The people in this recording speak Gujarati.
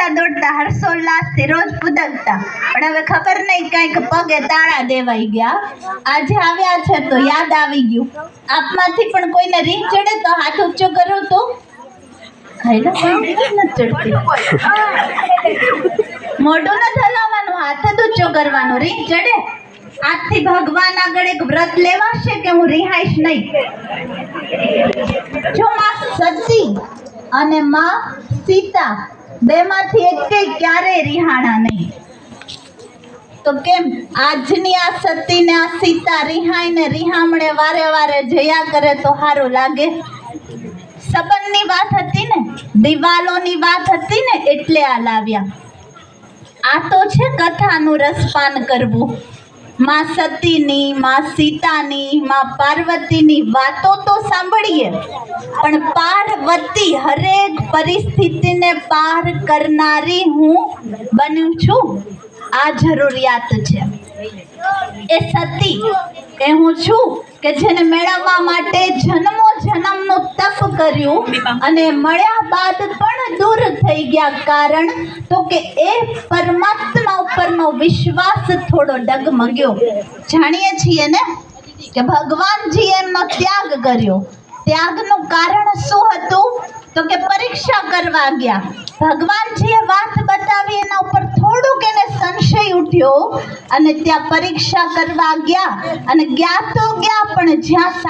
દોડતા દોડતા હર્ષોલ્લાસથી રોજ પૂદકતા પણ હવે ખબર નહીં કાંઈક પગે તાળા દેવાઈ ગયા. આજે આવ્યા છે તો યાદ આવી ગયું. આપમાંથી પણ કોઈને રીંગ ચડે તો હાથ ઊંચો કરો તો. મોઢું ન હલાવવાનું હાથ જ ઊંચો કરવાનો. રીંગ ચડે? આજથી ભગવાન આગળ એક વ્રત લેવાશે કે હું રિહાઈશ નહીં? જો માં સતી અને માં સીતા બેમાંથી એકેય ક્યારેય રિહાણા નહીં. તો કેમ? આજની આ સતી ને આ સીતા રિહાઈને રિહામણે વારે વારે જયા કરે તો સારું લાગે. સંબંધની વાત હતી ને, દિવાલોની વાત હતી ને, એટલે આ લાવ્યા. આ તો છે કથાનું રસપાન કરવું. માં સતીની, માં સીતાની, માં પાર્વતીની વાતો તો સાંભળીએ. પણ પાર્વતી હરેક પરિસ્થિતિને પાર કરનારી હું બન્યું છું? આ જરૂરિયાત છે. એ સતી એ હું છું કે જેને મેળવવા માટે જન્મો જન્મનું તપ કર્યું અને મળ્યા બાદ પણ દૂર થઈ ગયા. કારણ તો કે એ પરમાત્મા ઉપરનો વિશ્વાસ થોડો ડગમગ્યો. જાણીએ છીએ ને કે ભગવાનજી એમનો ત્યાગ કર્યો. ત્યાગનું કારણ શું હતું? તો કે પરીક્ષા કરવા ગયા. ભગવાનજીએ વાત બતાવી, એના ઉપર થોડુંક એને સંશય ઉઠ્યો અને ત્યાં પરીક્ષા કરવા ગયા. અને ગયા તો ગયા, પણ જ્યાં